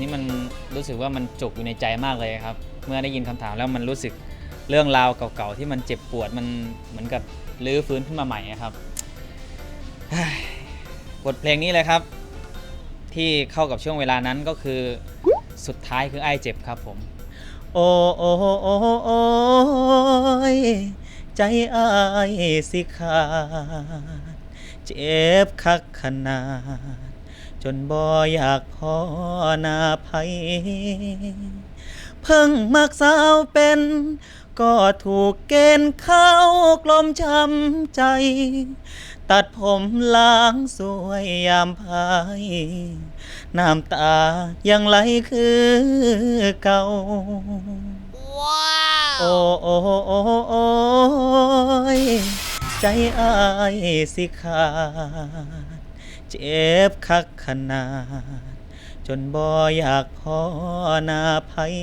นี่มันรู้สึกว่ามันจุกอยู่ในใจมากเลยครับ เมื่อได้ยินคำถามแล้วมันรู้สึกเรื่องราวเก่าๆที่มันเจ็บปวดมันเหมือนกับรื้อฟื้นขึ้นมาใหม่ครับบทเพลงนี้เลยครับ ที่เข้ากับช่วงเวลานั้นก็คือสุดท้ายคือไอ้เจ็บครับผม โอ้โอ้โอ้โอ้ยใจไอ้สิขาดเจ็บคักขนาด จนบ่อยากพอหนาภัย เพิ่งมักสาวเป็น ก็ถูกเกณฑ์เข้ากลมช้ำใจ ตัดผมล้างสวยยามพาย น้ำตายังไหลคือเก่าโอ้โอ้โอ้โอ้ยใจอายสิขาด เจ็บคักขนาด จนบ่อยากพอนาภัย